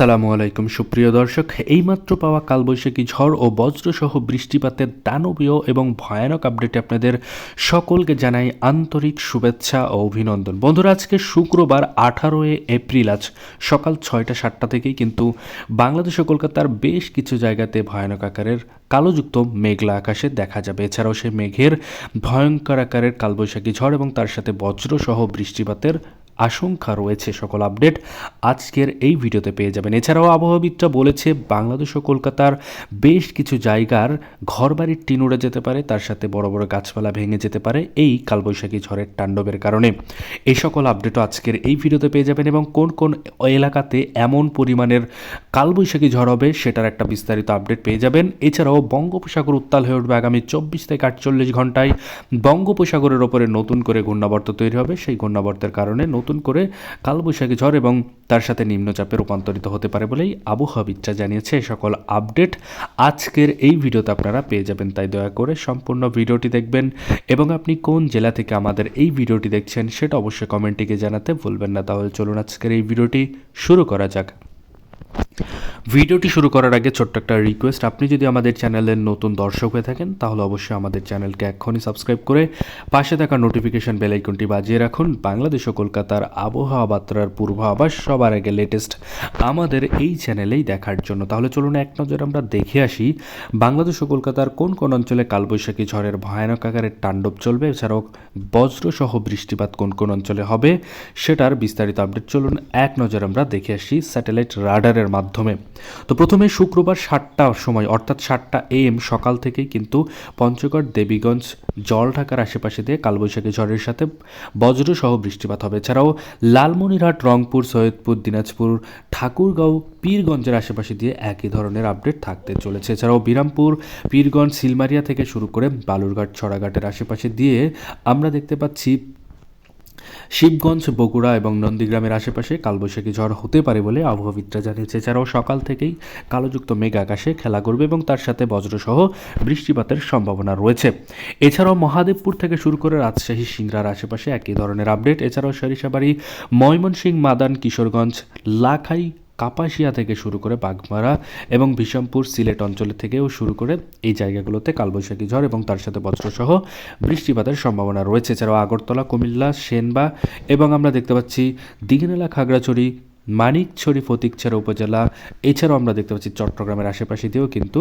আসসালামু আলাইকুম, সুপ্রিয় দর্শক। এইমাত্র পাওয়া কালবৈশাখী ঝড় ও বজ্রসহ বৃষ্টিপাতের দানবীয় এবং ভয়ানক আপডেটে আপনাদের সকলকে জানাই আন্তরিক শুভেচ্ছা ও অভিনন্দন। বন্ধুরা, আজকে শুক্রবার আঠারোই এপ্রিল, আজ সকাল ছয়টা সাতটা থেকেই কিন্তু বাংলাদেশ ও কলকাতার বেশ কিছু জায়গাতে ভয়ানক আকারের কালোযুক্ত মেঘলা আকাশে দেখা যাবে। এছাড়াও সেই মেঘের ভয়ঙ্কর আকারের কালবৈশাখী ঝড় এবং তার সাথে বজ্রসহ বৃষ্টিপাতের আশঙ্কা রয়েছে সকল আপডেট আজকের এই ভিডিওতে পেয়ে যাবেন। এছাড়াও আবহাওয়াবিদরা বলেছে, বাংলাদেশ ও কলকাতার বেশ কিছু জায়গার ঘরবাড়ির টিন উড়ে যেতে পারে, তার সাথে বড় বড় গাছপালা ভেঙে যেতে পারে এই কালবৈশাখী ঝড়ের তাণ্ডবের কারণে। এই সকল আপডেটও আজকের এই ভিডিওতে পেয়ে যাবেন এবং কোন কোন এলাকাতে এমন পরিমাণের কালবৈশাখী ঝড় হবে সেটার একটা বিস্তারিত আপডেট পেয়ে যাবেন। এছাড়াও বঙ্গোপসাগর উত্তাল হয়ে উঠবে আগামী চব্বিশ থেকে আটচল্লিশ ঘন্টায়। বঙ্গোপসাগরের ওপরে নতুন করে ঘূর্ণাবর্ত তৈরি হবে, সেই ঘূর্ণাবর্তের কারণে নতুন করে কালবৈশাখী ঝড় এবং তার সাথে নিম্নচাপে রূপান্তরিত হতে পারে বলেই আবহাওয়া আবহাওয়াবিদরা জানিয়েছে। সকল আপডেট আজকের এই ভিডিওতে আপনারা পেয়ে যাবেন, তাই দয়া করে সম্পূর্ণ ভিডিওটি দেখবেন এবং আপনি কোন জেলা থেকে আমাদের এই ভিডিওটি দেখছেন সেটা অবশ্যই কমেন্টে জানাতে ভুলবেন না। তাহলে চলুন আজকের এই ভিডিওটি শুরু করা যাক। ভিডিওটি শুরু করার আগে ছোট্ট একটা রিকোয়েস্ট আপনি যদি আমাদের চ্যানেলের নতুন দর্শক হয়ে থাকেন, তাহলে অবশ্যই আমাদের চ্যানেলকে এখনই সাবস্ক্রাইব করে পাশে থাকা নোটিফিকেশন বেল আইকনটি বাজিয়ে রাখুন। বাংলাদেশ ও কলকাতার আবহাওয়া বার্তার পূর্বাভাস সবার আগে লেটেস্ট আমাদের এই চ্যানেলেই দেখার জন্য। তাহলে চলুন এক নজর আমরা দেখে আসি, বাংলাদেশ ও কলকাতার কোন কোন অঞ্চলে কালবৈশাখী ঝড়ের ভয়ানক আকারের তাণ্ডব চলবে, এছাড়াও বজ্রসহ বৃষ্টিপাত কোন কোন অঞ্চলে হবে, সেটার বিস্তারিত আপডেট চলুন এক নজর আমরা দেখে আসি স্যাটেলাইট রাডারের মাধ্যমে। তো প্রথমে শুক্রবার সাতটার সময়, অর্থাৎ সাতটা এম সকাল থেকেই কিন্তু পঞ্চগড়, দেবীগঞ্জ, জল ঢাকার আশেপাশে দিয়ে কালবৈশাখী ঝড়ের সাথে বজ্রসহ বৃষ্টিপাত হবে। এছাড়াও লালমনিরহাট, রংপুর, সৈয়দপুর, দিনাজপুর, ঠাকুরগাঁও, পীরগঞ্জের আশেপাশে দিয়ে একই ধরনের আপডেট থাকতে চলেছে। এছাড়াও বিরামপুর, পীরগঞ্জ, সিলমারিয়া থেকে শুরু করে বালুরঘাট, ছড়াঘাটের আশেপাশে দিয়ে আমরা দেখতে পাচ্ছি শিবগঞ্জ, বগুড়া এবং নন্দীগ্রামের আশেপাশে কালবৈশাখী ঝড় হতে পারে বলে আবহাওয়াবিদরা জানিয়েছে। এছাড়াও সকাল থেকেই কালোযুক্ত মেঘ আকাশে খেলা করবে এবং তার সাথে বজ্রসহ বৃষ্টিপাতের সম্ভাবনা রয়েছে। এছাড়াও মহাদেবপুর থেকে শুরু করে রাজশাহী, সিংড়ার আশেপাশে একই ধরনের আপডেট। এছাড়াও সরিষাবাড়ি, ময়মনসিংহ, মাদান, কিশোরগঞ্জ, লাখাই কাপাসিয়া থেকে শুরু করে বাগমারা এবং বিষমপুর সিলেট অঞ্চলে থেকেও শুরু করে এই জায়গাগুলোতে কালবৈশাখী ঝড় এবং তার সাথে বজ্রসহ বৃষ্টিপাতের সম্ভাবনা রয়েছে। এছাড়াও আগরতলা, কুমিল্লা, সেনবা এবং আমরা দেখতে পাচ্ছি দিঘিনালা, খাগড়াছড়ি মানিকছড়ি ফতিকছড়া উপজেলা, এছাড়াও আমরা দেখতে পাচ্ছি চট্টগ্রামের আশেপাশে দিয়েও কিন্তু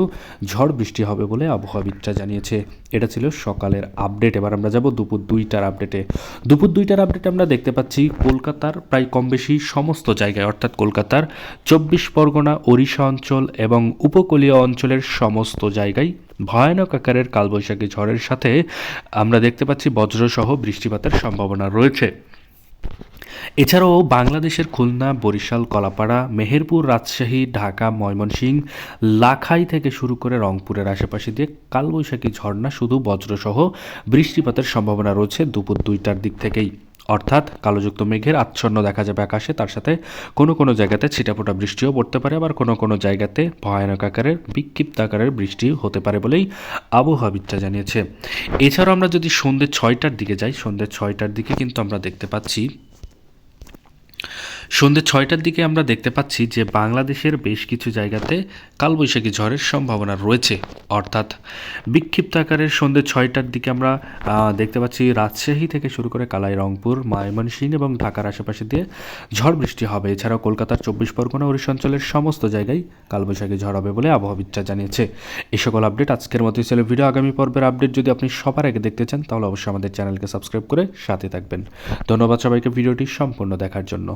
ঝড় বৃষ্টি হবে বলে আবহাওয়াবিদরা জানিয়েছে। এটা ছিল সকালের আপডেট এবার আমরা যাব দুপুর দুইটার আপডেটে দুপুর দুইটার আপডেটে আমরা দেখতে পাচ্ছি কলকাতার প্রায় কম বেশি সমস্ত জায়গায়, অর্থাৎ কলকাতার চব্বিশ পরগনা, ওড়িশা অঞ্চল এবং উপকূলীয় অঞ্চলের সমস্ত জায়গায় ভয়ানক আকারের কালবৈশাখী ঝড়ের সাথে আমরা দেখতে পাচ্ছি বজ্রসহ বৃষ্টিপাতের সম্ভাবনা রয়েছে। এছাড়াও বাংলাদেশের খুলনা, বরিশাল, কলাপাড়া, মেহেরপুর, রাজশাহী, ঢাকা ময়মনসিংহ লাখাই থেকে শুরু করে রংপুরের আশেপাশে দিয়ে কালবৈশাখী ঝর্ণা শুধু বজ্রসহ বৃষ্টিপাতের সম্ভাবনা রয়েছে দুপুর দুইটার দিক থেকেই। অর্থাৎ কালোযুক্ত মেঘের আচ্ছন্ন দেখা যাবে আকাশে, তার সাথে কোনো কোনো জায়গাতে ছিটাফোটা বৃষ্টিও পড়তে পারে, আবার কোনো কোনো জায়গাতে ভয়ানক আকারের, বিক্ষিপ্ত আকারের বৃষ্টি হতে পারে বলেই আবহাওয়াবিদরা জানিয়েছে। এছাড়াও আমরা যদি সন্ধ্যে ছয়টার দিকে যাই, সন্ধ্যে ছয়টার দিকে কিন্তু আমরা দেখতে পাচ্ছি সন্ধ্যে ছয়টার দিকে আমরা দেখতে পাচ্ছি যে বাংলাদেশের বেশ কিছু জায়গাতে কালবৈশাখী ঝড়ের সম্ভাবনা রয়েছে। অর্থাৎ বিক্ষিপ্ত আকারের সন্ধ্যে ছয়টার দিকে আমরা দেখতে পাচ্ছি রাজশাহী থেকে শুরু করে কালাই রংপুর ময়মনসিংহ এবং ঢাকার আশেপাশে দিয়ে ঝড় বৃষ্টি হবে। এছাড়াও কলকাতার চব্বিশ পরগনা ওড়িশা অঞ্চলের সমস্ত জায়গায় কালবৈশাখী ঝড় হবে বলে আবহাওয়াবিদরা জানিয়েছে। এই সকল আপডেট আজকের মতোই ছিল ভিডিও। আগামী পর্বের আপডেট যদি আপনি সবার আগে দেখতে চান, তাহলে অবশ্যই আমাদের চ্যানেলকে সাবস্ক্রাইব করে সাথে থাকবেন। ধন্যবাদ সবাইকে ভিডিওটি সম্পূর্ণ দেখার জন্য।